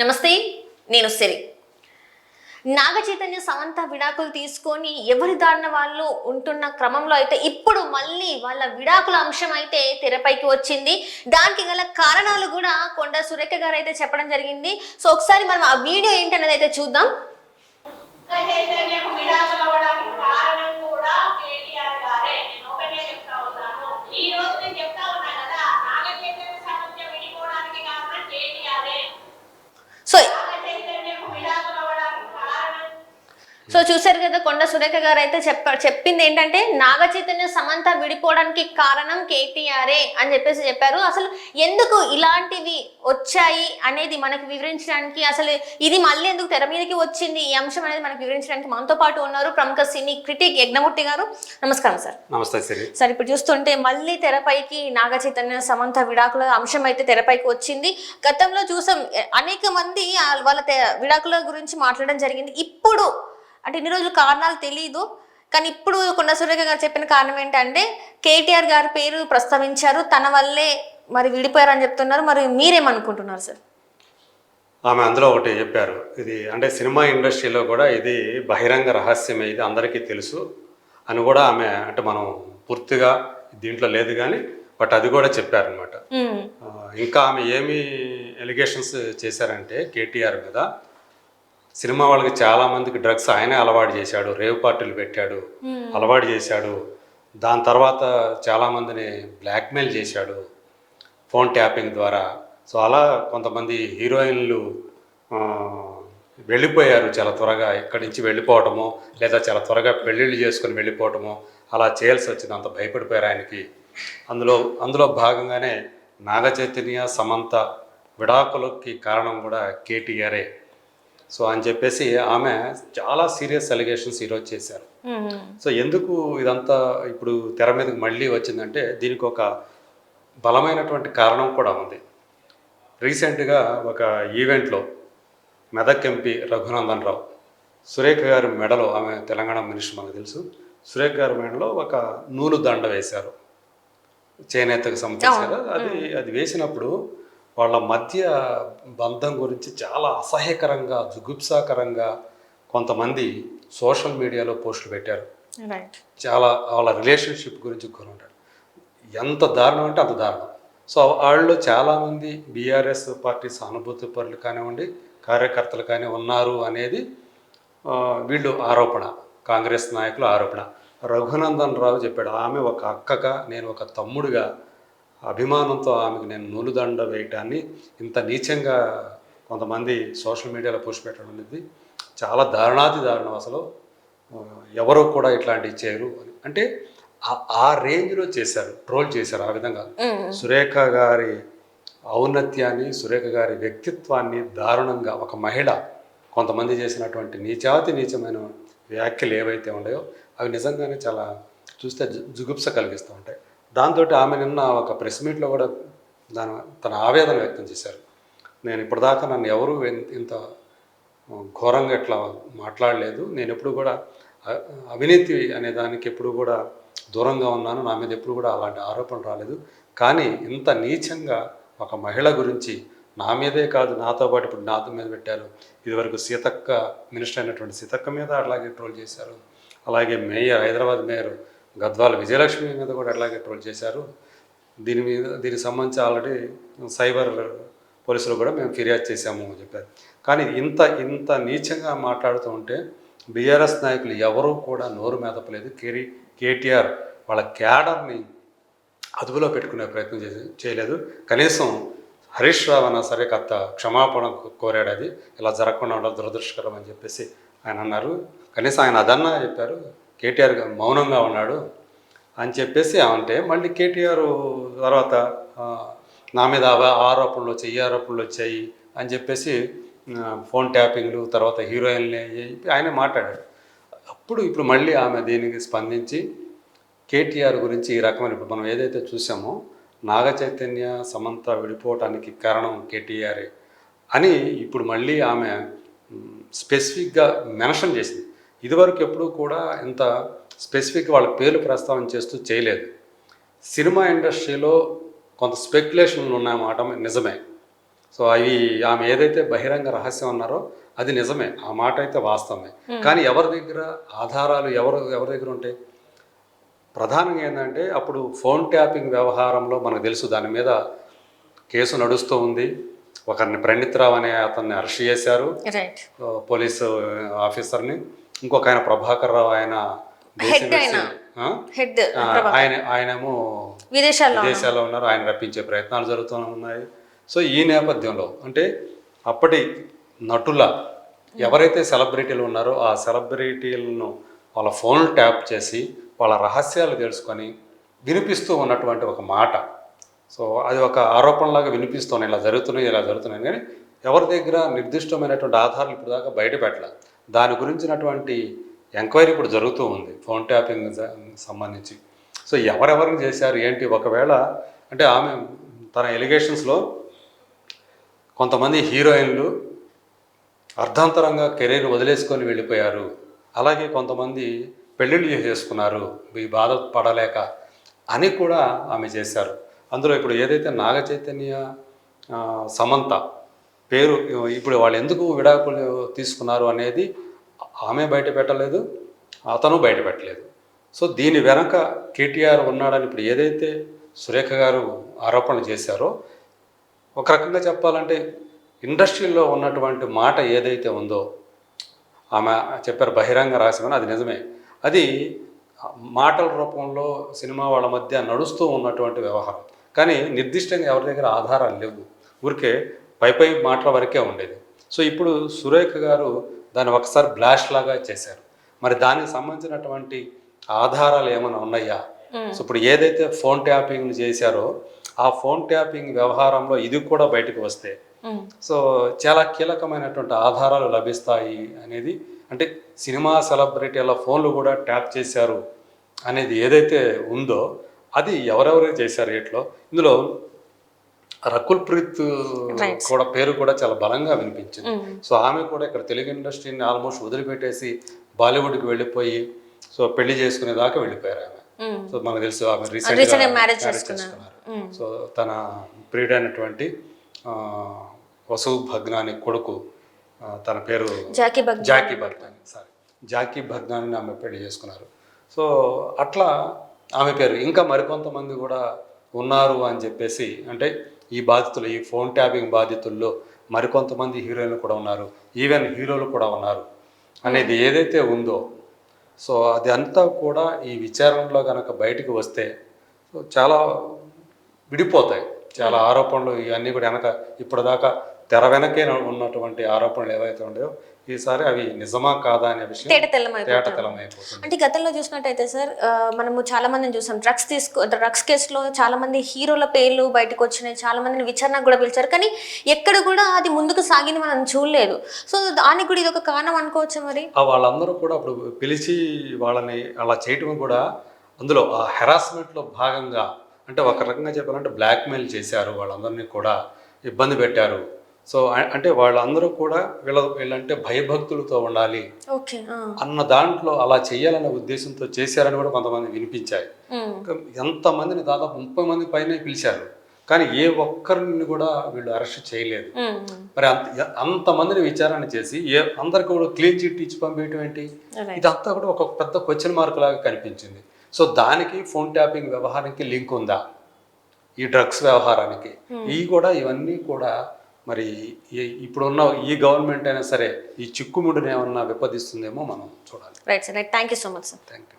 నమస్తే నేను సిరి. నాగచైతన్య సమంత విడాకులు తీసుకొని ఎవరి దారిన వాళ్ళు ఉంటున్న క్రమంలో అయితే ఇప్పుడు మళ్ళీ వాళ్ళ విడాకుల అంశం అయితే తెరపైకి వచ్చింది. దానికి గల కారణాలు కూడా కొండ సురేఖ గారు అయితే చెప్పడం జరిగింది. సో ఒకసారి మనం ఆ వీడియో ఏంటనేది అయితే చూద్దాం. ఈ రోజు సో చూసారు కదా కొండ సురేఖ గారు అయితే చెప్ప చెప్పింది ఏంటంటే నాగ చైతన్య సమంత విడిపోవడానికి కారణం కేటీఆర్ఏ అని చెప్పేసి చెప్పారు. అసలు ఎందుకు ఇలాంటివి వచ్చాయి అనేది మనకి వివరించడానికి అసలు ఇది మళ్ళీ ఎందుకు తెర మీదకి వచ్చింది? ఈ అంశం అనేది మనకి వివరించడానికి మనతో పాటు ఉన్నారు ప్రముఖ సినీ క్రిటిక్ యజ్ఞమూర్తి గారు. నమస్కారం సార్. నమస్తే సిరి సార్ ఇప్పుడు చూస్తుంటే మళ్ళీ తెరపైకి నాగ చైతన్య సమంత విడాకుల అంశం అయితే తెరపైకి వచ్చింది. గతంలో చూసాం అనేక మంది వాళ్ళ విడాకుల గురించి మాట్లాడడం జరిగింది. ఇప్పుడు అంటే ఇన్ని రోజులు కారణాలు తెలియదు కానీ ఇప్పుడు కొండ సురేఖ గారు చెప్పిన కారణం ఏంటంటే కేటీఆర్ గారి పేరు ప్రస్తావించారు. తన వల్లే మరి విడిపోయారని చెప్తున్నారు. మరి మీరేమనుకుంటున్నారు సార్? ఆమె అందులో ఒకటి చెప్పారు. ఇది అంటే సినిమా ఇండస్ట్రీలో కూడా ఇది బహిరంగ రహస్యమే. ఇది అందరికీ తెలుసు అని కూడా ఆమె అంటే మనం పూర్తిగా దీంట్లో లేదు కానీ బట్ అది కూడా చెప్పారనమాట ఇంకా ఆమె ఏమి ఎలిగేషన్స్ చేశారంటే కేటీఆర్ మీద సినిమా వాళ్ళకి చాలా మందికి డ్రగ్స్ ఆయనే అలవాటు చేశాడు రేవ్ పార్టీలు పెట్టాడు అలవాటు చేశాడు. దాని తర్వాత చాలామందిని బ్లాక్మెయిల్ చేశాడు ఫోన్ ట్యాపింగ్ ద్వారా. సో అలా కొంతమంది హీరోయిన్లు వెళ్ళిపోయారు చాలా త్వరగా ఇక్కడి నుంచి వెళ్ళిపోవటము లేదా చాలా త్వరగా పెళ్ళిళ్ళు చేసుకొని వెళ్ళిపోవటము అలా చేయాల్సి వచ్చింది. అంత భయపడిపోయారు ఆయనకి. అందులో అందులో భాగంగానే నాగ చైతన్య సమంత విడాకులకి కారణం కూడా కేటీఆరే. సో అని చెప్పేసి ఆమె చాలా సీరియస్ అలిగేషన్స్ ఈరోజు చేశారు. సో ఎందుకు ఇదంతా ఇప్పుడు తెర మీదకి మళ్ళీ వచ్చిందంటే దీనికి ఒక బలమైనటువంటి కారణం కూడా ఉంది. రీసెంట్గా ఒక ఈవెంట్లో మెదక్ ఎంపీ రఘునందన్ రావు సురేఖ గారి మెడలో ఆమె తెలంగాణ మినిస్టర్ మనకు తెలుసు సురేఖ గారి మెడలో ఒక నూలు దండ వేశారు. చేనేతకు సంబంధించి కదా అది అది వేసినప్పుడు వాళ్ళ మధ్య బంధం గురించి చాలా అసహ్యకరంగా జుగుప్సాకరంగా కొంతమంది సోషల్ మీడియాలో పోస్టులు పెట్టారు. చాలా వాళ్ళ రిలేషన్షిప్ గురించి కొనుంటారు. ఎంత దారుణం అంటే అంత దారుణం. సో వాళ్ళు చాలామంది బీఆర్ఎస్ పార్టీ సానుభూతి పరులు కానివ్వండి కార్యకర్తలు కానీ ఉన్నారు అనేది వీళ్ళు ఆరోపణ కాంగ్రెస్ నాయకుల ఆరోపణ. రఘునందన్ రావు చెప్పాడు ఆమె ఒక అక్కగా నేను ఒక తమ్ముడిగా అభిమానంతో ఆమెకు నేను నూలుదండ వేయటాన్ని ఇంత నీచంగా కొంతమంది సోషల్ మీడియాలో పోస్ట్ పెట్టడం అనేది చాలా దారుణాతి దారుణం అసలు. ఎవరు కూడా ఇట్లాంటివి చేయరు అని. అంటే ఆ- ఆ రేంజ్లో చేశారు ట్రోల్ చేశారు ఆ విధంగా. సురేఖ గారి ఔన్నత్యాన్ని సురేఖ గారి వ్యక్తిత్వాన్ని దారుణంగా ఒక మహిళ కొంతమంది చేసినటువంటి నీచాతి నీచమైన వ్యాఖ్యలు ఏవైతే ఉన్నాయో అవి నిజంగానే చాలా చూస్తే జుగుప్స కలిగిస్తూ ఉంటాయి. దాంతో ఆమె నిన్న ఒక ప్రెస్ మీట్లో కూడా దాని తన ఆవేదన వ్యక్తం చేశారు. నేను ఇప్పటిదాకా నన్ను ఎవరు ఇంత ఘోరంగా ఇట్లా మాట్లాడలేదు. నేను ఎప్పుడు కూడా అవినీతి అనే దానికి ఎప్పుడు కూడా దూరంగా ఉన్నాను. నా మీద ఎప్పుడు కూడా అలాంటి ఆరోపణలు రాలేదు. కానీ ఇంత నీచంగా ఒక మహిళ గురించి నా మీదే కాదు నాతో పాటు ఇప్పుడు నాతో మీద పెట్టారు. ఇదివరకు సీతక్క మినిస్టర్ అయినటువంటి సీతక్క మీద అట్లాగే ట్రోల్ చేశారు. అలాగే మేయర్ హైదరాబాద్ మేయర్ గద్వాల విజయలక్ష్మి మీద కూడా అట్లాగే ట్రోల్ చేశారు. దీని మీద దీనికి సంబంధించి ఆల్రెడీ సైబర్ పోలీసులు కూడా మేము ఫిర్యాదు చేశాము అని చెప్పారు. కానీ ఇంత ఇంత నీచంగా మాట్లాడుతూ ఉంటే బీఆర్ఎస్ నాయకులు ఎవరూ కూడా నోరు మెదపలేదు. కేరీ కేటీఆర్ వాళ్ళ క్యాడర్ని అదుపులో పెట్టుకునే ప్రయత్నం చే చేయలేదు. కనీసం హరీష్ రావు అన్నా సరే కాస్త క్షమాపణ కోరాడు అది. ఇలా జరగకుండా ఉండడం దురదృష్టకరం అని చెప్పేసి ఆయన అన్నారు. కనీసం ఆయన అదన్నా చెప్పారు. కేటీఆర్ మౌనంగా ఉన్నాడు అని చెప్పేసి అంటే మళ్ళీ కేటీఆర్ తర్వాత నా మీద ఆరోపణలు వచ్చాయి ఈ ఆరోపణలు వచ్చాయి అని చెప్పేసి ఫోన్ ట్యాపింగ్లు తర్వాత హీరోయిన్లు చెప్పి ఆయన మాట్లాడాడు. అప్పుడు ఇప్పుడు మళ్ళీ ఆమె దీనికి స్పందించి కేటీఆర్ గురించి ఈ రకమైన ఇప్పుడు మనం ఏదైతే చూసామో నాగ చైతన్య సమంత విడిపోవటానికి కారణం కేటీఆర్ అని ఇప్పుడు మళ్ళీ ఆమె స్పెసిఫిక్గా మెన్షన్ చేసింది. ఇదివరకు ఎప్పుడూ కూడా ఇంత స్పెసిఫిక్ వాళ్ళ పేర్లు ప్రస్తావన చేస్తూ చేయలేదు. సినిమా ఇండస్ట్రీలో కొంత స్పెక్యులేషన్లు ఉన్నాయన్నమాట నిజమే. సో అవి ఆమె ఏదైతే బహిరంగ రహస్యం అన్నారో అది నిజమే. ఆ మాట అయితే వాస్తవమే. కానీ ఎవరి దగ్గర ఆధారాలు ఎవరు ఎవరి దగ్గర ఉంటాయి? ప్రధానంగా ఏంటంటే అప్పుడు ఫోన్ ట్యాపింగ్ వ్యవహారంలో మనకు తెలుసు దాని మీద కేసు నడుస్తూ ఉంది. ఒకరిని ప్రణిత్రావు అనే అతన్ని అరెస్ట్ చేశారు. పోలీసు ఆఫీసర్ని. ఇంకొక ఆయన ప్రభాకర్ రావు ఆయన Head ఆయన. హెడ్ ఆయన ఆయనేమో విదేశాల్లో విదేశాల్లో ఉన్నారు. ఆయన రప్పించే ప్రయత్నాలు జరుగుతూ ఉన్నాయి. సో ఈ నేపథ్యంలో అంటే అప్పటి నటుల ఎవరైతే సెలబ్రిటీలు ఉన్నారో ఆ సెలబ్రిటీలను వాళ్ళ ఫోన్ ట్యాప్ చేసి వాళ్ళ రహస్యాలు తెలుసుకొని వినిపిస్తూ ఉన్నటువంటి ఒక మాట. సో అది ఒక ఆరోపణలాగా వినిపిస్తున్నాయి ఇలా జరుగుతున్నాయి ఇలా జరుగుతున్నాయి. కానీ ఎవరి దగ్గర నిర్దిష్టమైనటువంటి ఆధారాలు ఇప్పుడు దాకా బయట పెట్టాల దాని గురించినటువంటి ఎంక్వైరీ ఇప్పుడు జరుగుతూ ఉంది ఫోన్ ట్యాపింగ్ సంబంధించి. సో ఎవరెవరిని చేశారు ఏంటి? ఒకవేళ అంటే ఆమె తన ఎలిగేషన్స్లో కొంతమంది హీరోయిన్లు అర్ధాంతరంగా కెరీర్ వదిలేసుకొని వెళ్ళిపోయారు అలాగే కొంతమంది పెళ్ళిళ్ళు చేసుకున్నారు ఈ బాధ పడలేక అని కూడా ఆమె చేశారు. అందులో ఇప్పుడు ఏదైతే నాగ చైతన్య సమంత పేరు ఇప్పుడు వాళ్ళు ఎందుకు విడాకులు తీసుకున్నారు అనేది ఆమె బయట పెట్టలేదు అతను బయట పెట్టలేదు. సో దీని వెనక కేటీఆర్ ఉన్నాడని ఇప్పుడు ఏదైతే సురేఖ గారు ఆరోపణలు చేశారో ఒక రకంగా చెప్పాలంటే ఇండస్ట్రీలో ఉన్నటువంటి మాట ఏదైతే ఉందో ఆమె చెప్పారు బహిరంగ రహస్యమని అది నిజమే. అది మాటల రూపంలో సినిమా వాళ్ళ మధ్య నడుస్తూ ఉన్నటువంటి వ్యవహారం. కానీ నిర్దిష్టంగా ఎవరి దగ్గర ఆధారాలు లేవు. ఊరికే పై పై మాటల వరకే ఉండేది. సో ఇప్పుడు సురేఖ గారు దాన్ని ఒకసారి బ్లాష్ లాగా చేశారు. మరి దానికి సంబంధించినటువంటి ఆధారాలు ఏమైనా ఉన్నాయా? సో ఇప్పుడు ఏదైతే ఫోన్ ట్యాపింగ్ చేశారో ఆ ఫోన్ ట్యాపింగ్ వ్యవహారంలో ఇది కూడా బయటకు వస్తే సో చాలా కీలకమైనటువంటి ఆధారాలు లభిస్తాయి అనేది అంటే సినిమా సెలబ్రిటీల ఫోన్లు కూడా ట్యాప్ చేశారు అనేది ఏదైతే ఉందో అది ఎవరెవరు చేశారు ఇట్లో ఇందులో రకుల్ ప్రీత్ కూడా పేరు కూడా చాలా బలంగా వినిపించింది. సో ఆమె కూడా ఇక్కడ తెలుగు ఇండస్ట్రీని ఆల్మోస్ట్ వదిలిపెట్టేసి బాలీవుడ్కి వెళ్ళిపోయి సో పెళ్ళి చేసుకునే దాకా వెళ్ళిపోయారు ఆమె. సో మనకు తెలుసు ఆమె రీసెంట్గా చేసుకున్నారు. సో తన ప్రియుడైనటువంటి వసు భగ్నాని కొడుకు తన పేరు జాకీ జాకీ భగ్నాని సారీ జాకీ భగ్నాని ఆమె పెళ్ళి చేసుకున్నారు. సో అట్లా ఆమె పేరు. ఇంకా మరికొంతమంది కూడా ఉన్నారు అని చెప్పేసి అంటే ఈ బాధితులు ఈ ఫోన్ ట్యాపింగ్ బాధితుల్లో మరికొంతమంది హీరోయిన్లు కూడా ఉన్నారు. ఈవెన్ హీరోలు కూడా ఉన్నారు. అనేది ఏదైతే ఉందో సో అది అంతా కూడా ఈ విచారణలో కనుక బయటకు వస్తే చాలా విడిపోతాయి. చాలా ఆరోపణలు ఇవన్నీ కూడా వెనక ఇప్పటిదాకా తెర వెనకే ఉన్నటువంటి ఆరోపణలు ఏవైతే ఉన్నాయో ఈసారి అవి నిజమా కాదా అనే విషయం అంటే గతంలో చూసినట్టయితే సార్ మనము చాలా మందిని చూసాం. డ్రగ్స్ తీసుకో డ్రగ్స్ కేసులో చాలా మంది హీరోల పేర్లు బయటకు వచ్చినాయి. చాలా మందిని విచారణకు కూడా పిలిచారు. కానీ ఎక్కడ కూడా అది ముందుకు సాగింది మనం చూడలేదు. సో దానికి కూడా ఇది ఒక కారణం అనుకోవచ్చా మరి? వాళ్ళందరూ కూడా అప్పుడు పిలిచి వాళ్ళని అలా చేయటం కూడా అందులో ఆ హెరాస్మెంట్లో భాగంగా అంటే ఒక రకంగా చెప్పాలంటే బ్లాక్మెయిల్ చేశారు. వాళ్ళందరినీ కూడా ఇబ్బంది పెట్టారు. సో అంటే వాళ్ళందరూ కూడా వీళ్ళ వీళ్ళంటే భయభక్తులతో ఉండాలి అన్న దాంట్లో అలా చేయాలనే ఉద్దేశంతో చేశారని కూడా కొంతమంది వినిపించాయి ఎంతమందిని దాదాపు ముప్పై మంది పైనే పిలిచారు. కానీ ఏ ఒక్కరిని కూడా వీళ్ళు అరెస్ట్ చేయలేదు. మరి అంత అంతమందిని విచారణ చేసి ఏ అందరికి కూడా క్లీన్ చిట్ ఇచ్చి పంపించడం ఏంటి? ఇదంతా కూడా ఒక పెద్ద క్వశ్చన్ మార్క్ లాగా కనిపించింది. సో దానికి ఫోన్ ట్యాపింగ్ వ్యవహారానికి లింక్ ఉందా? ఈ డ్రగ్స్ వ్యవహారానికి. ఇవి కూడా ఇవన్నీ కూడా మరి ఇప్పుడున్న ఈ గవర్నమెంట్ అయినా సరే ఈ చిక్కుముడిని ఏమన్నా విపదిస్తుందేమో మనం చూడాలి. Right sir thank you so much sir thank you